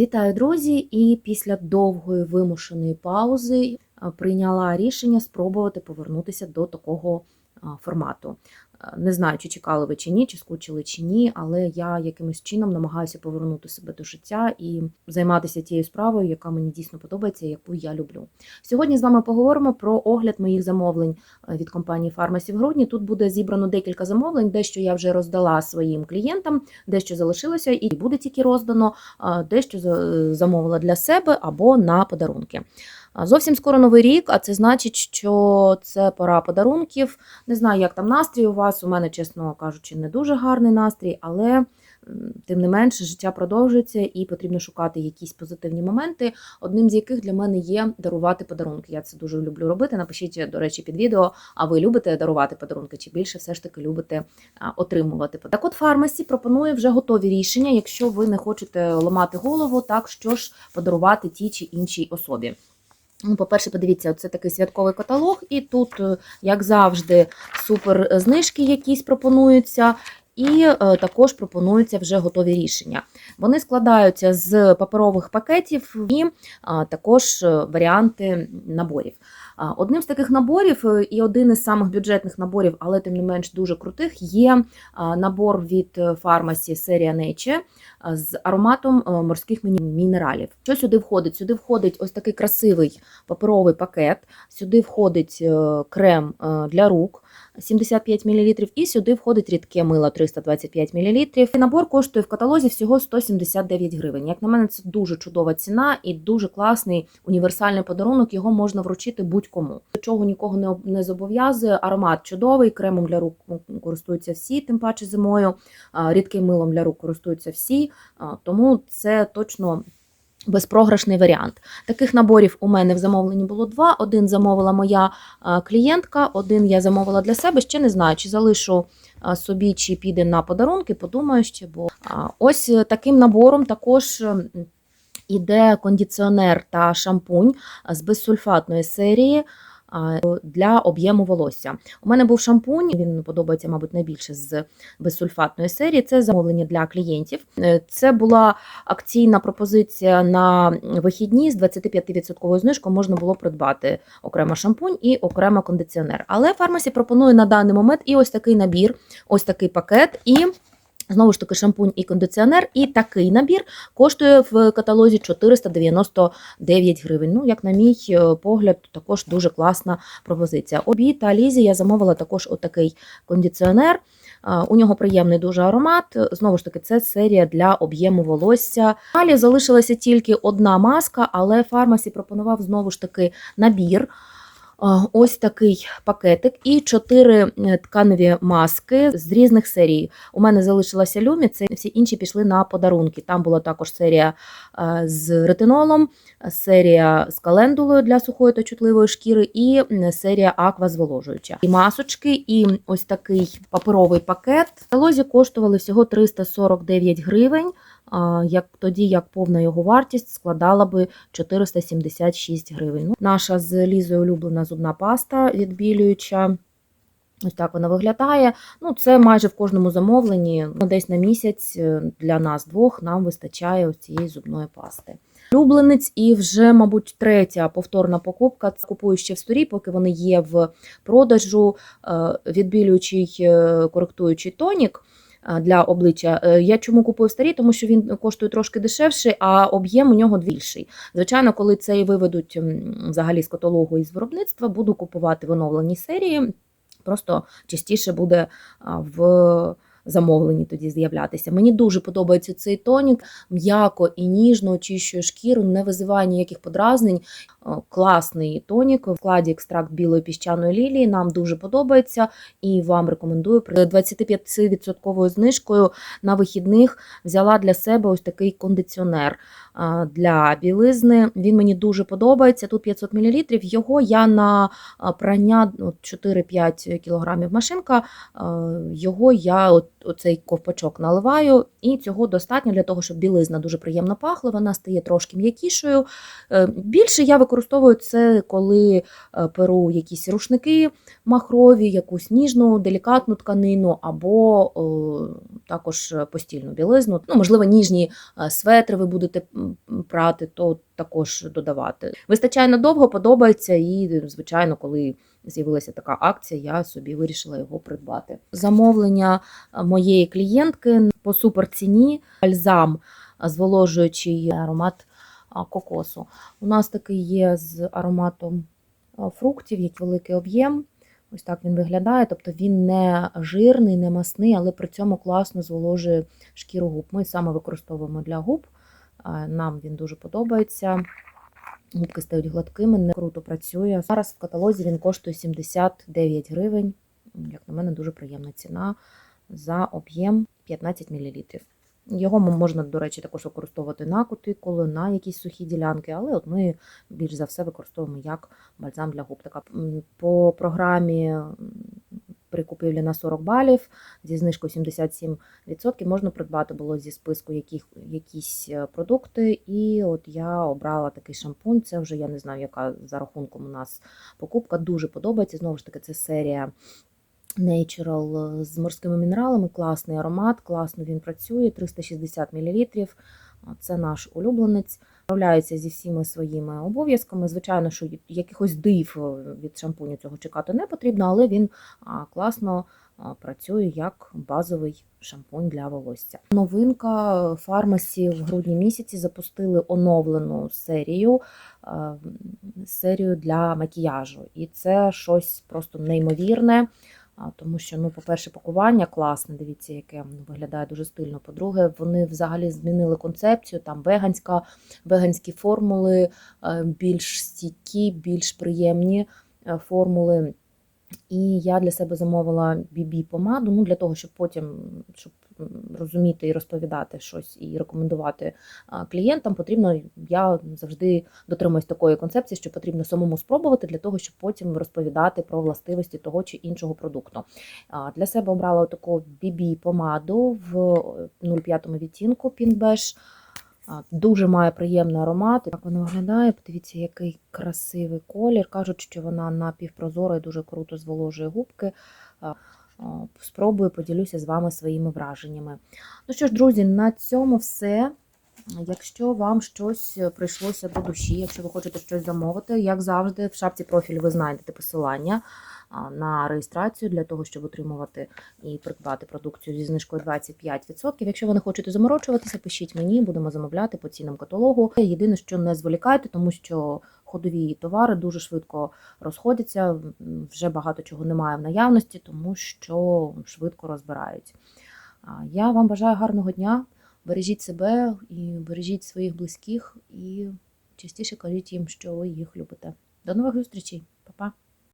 Вітаю, друзі! І після довгої вимушеної паузи прийняла рішення спробувати повернутися до такого формату. Не знаю, чи чекали ви чи ні, чи скучили чи ні, але я якимось чином намагаюся повернути себе до життя і займатися тією справою, яка мені дійсно подобається, яку я люблю. Сьогодні з вами поговоримо про огляд моїх замовлень е, від компанії Фармасі в грудні. Тут буде зібрано декілька замовлень, дещо я вже роздала своїм клієнтам, дещо залишилося і буде тільки роздано, дещо за- замовила для себе або на подарунки. Зовсім скоро новий рік, а це значить, що це пора подарунків. Не знаю, як там настрій у вас. У мене, чесно кажучи, не дуже гарний настрій, але тим не менше життя продовжується і потрібно шукати якісь позитивні моменти, одним з яких для мене є дарувати подарунки. Я це дуже люблю робити. Напишіть, до речі, під відео, а ви любите дарувати подарунки, чи більше все ж таки любите отримувати. Так от Фармасі пропонує вже готові рішення, якщо ви не хочете ламати голову, так що ж подарувати тій чи іншій особі. Ну, по-перше, подивіться, це такий святковий каталог, і тут, е, як завжди, супер знижки якісь пропонуються. І е, також пропонуються вже готові рішення. Вони складаються з паперових пакетів і а, також е, варіанти наборів. Одним з таких наборів, е, і один із самих бюджетних наборів, але тим не менш дуже крутих, є набор від фармасі серія Nature з ароматом е, морських мінералів. Що сюди входить? Сюди входить ось такий красивий паперовий пакет, сюди входить е, крем е, для рук. 75 мл, і сюди входить рідке мило 325 мл. Набор коштує в каталозі всього 179 гривень. Як на мене, це дуже чудова ціна і дуже класний універсальний подарунок. Його можна вручити будь-кому. Чого нікого не не зобов'язує. Аромат чудовий, кремом для рук користуються всі, тим паче зимою. Рідким милом для рук користуються всі, тому це точно. Безпрограшний варіант. Таких наборів у мене в замовленні було два. Один замовила моя клієнтка, один я замовила для себе. Ще не знаю, чи залишу собі, чи піде на подарунки. Подумаю ще, бо ось е, таким набором також. Іде кондиціонер та шампунь з безсульфатної серії для об'єму волосся. У мене був шампунь, він подобається, мабуть, найбільше з безсульфатної серії. Це замовлення для клієнтів. Е, Це була акційна пропозиція на вихідні з 25% знижкою можна було придбати окремо шампунь і окремо кондиціонер. Але фармасі пропонує на даний момент і ось такий набір, ось такий пакет. і Знову ж таки, шампунь і кондиціонер, і такий набір коштує в каталозі 499 гривень. Ну, як на мій е, погляд, також дуже класна пропозиція. Обі та Лізі я замовила також отакий кондиціонер. У нього приємний дуже аромат. Знову ж таки, це серія для об'єму волосся. Далі залишилася тільки одна маска, але фармасі пропонував знову ж таки набір. Ось такий пакетик і чотири е, тканеві маски з різних серій. У мене залишилася люмі, це всі інші пішли на подарунки. Там була також серія е, з ретинолом, серія з календулою для сухої та чутливої шкіри, і серія аква зволожуюча. І масочки, і ось такий паперовий пакет. В каталозі коштували всього 349 гривень. Як тоді як повна його вартість складала би 476 гривень. Ну, наша з Лізою улюблена зубна паста відбілююча. Ось так вона виглядає. Ну, це майже в кожному замовленні. Ну, десь на місяць е, для нас двох нам вистачає цієї зубної пасти. Улюбленець і вже, мабуть, третя повторна покупка. Це Купую ще в сторі, поки вони є в продажу. е, Відбілюючий е, коректуючий тонік для обличчя. Е, Я чому купую старі? Тому що він коштує трошки дешевше, а об'єм у нього більший. Звичайно, коли цей виведуть взагалі з каталогу із виробництва, буду купувати в оновленій серії. Просто частіше буде в замовленні тоді з'являтися. Мені дуже подобається цей тонік, м'яко і ніжно очищує шкіру, не визиває ніяких подразнень. Класний тонік в складі екстракт білої піщаної лілії. Нам дуже подобається і вам рекомендую. При 25% знижкою на вихідних взяла для себе ось такий кондиціонер для білизни. Він мені дуже подобається. Тут 500 мл. Його я на прання 4-5 кг машинка. Його я оцей ковпачок наливаю, і цього достатньо для того, щоб білизна дуже приємно пахла. Вона стає трошки м'якішою. Е, Більше я використовую це, коли е, перу якісь рушники махрові, якусь ніжну, делікатну тканину, або е, також постільну білизну. Ну, можливо, ніжні е, светри ви будете прати, то також додавати. Вистачає надовго, подобається, і, звичайно, коли з'явилася така акція, я собі вирішила його придбати. Замовлення е, моєї клієнтки по суперціні бальзам е, зволожуючий аромат кокосу. У нас такий є з ароматом фруктів, як великий об'єм. Ось так він виглядає. Тобто він не жирний, не масний, але при цьому класно зволожує шкіру губ. Ми саме використовуємо для губ. Нам він дуже подобається. Губки стають гладкими, не круто працює. Зараз в каталозі він коштує 79 гривень. Як на мене, дуже приємна ціна за об'єм 15 мл. Його можна, до речі, також використовувати на кутикули, на якісь сухі ділянки, але от ми більш за все використовуємо як бальзам для губ. Така по програмі при купівлі на 40 балів зі знижкою 77% можна придбати було зі списку яких, якісь е, продукти. І от я обрала такий шампунь. Це вже я не знаю, яка за рахунком у нас покупка. Дуже подобається. Знову ж таки, це серія Natural з морськими мінералами, класний аромат, класно він працює, 360 мл. Це наш улюбленець. Справляється зі всіма своїми обов'язками. Звичайно, що якихось див від шампуню цього чекати не потрібно, але він класно працює як базовий шампунь для волосся. Новинка фармасі в грудні місяці запустили оновлену серію, серію для макіяжу. І це щось просто неймовірне. Тому що, ну, по-перше, пакування класне, дивіться, яке виглядає дуже стильно. По-друге, вони взагалі змінили концепцію, там веганська, веганські формули, е, більш стійкі, більш приємні е, формули. І я для себе замовила BB помаду, ну для того, щоб потім, щоб розуміти і розповідати щось і рекомендувати клієнтам, потрібно, я завжди дотримуюсь такої концепції, що потрібно самому спробувати для того, щоб потім розповідати про властивості того чи іншого продукту. Для себе обрала таку BB помаду в 0,5 відтінку Pink. Дуже має приємний аромат. Як вона виглядає? Подивіться, який красивий колір. Кажуть, що вона напівпрозора і дуже круто зволожує губки. Спробую, поділюся з вами своїми враженнями. Ну що ж, друзі, на цьому все. Якщо вам щось прийшлося до душі, якщо ви хочете щось замовити, як завжди, в шапці профілю ви знайдете посилання на реєстрацію для того, щоб отримувати і придбати продукцію зі знижкою 25%. Якщо ви не хочете заморочуватися, пишіть мені, будемо замовляти по цінам каталогу. Єдине, що не зволікайте, тому що ходові товари дуже швидко розходяться, вже багато чого немає в наявності, тому що швидко розбирають. Я вам бажаю гарного дня. Бережіть себе і бережіть своїх близьких, і частіше кажіть їм, що ви їх любите. До нових зустрічей!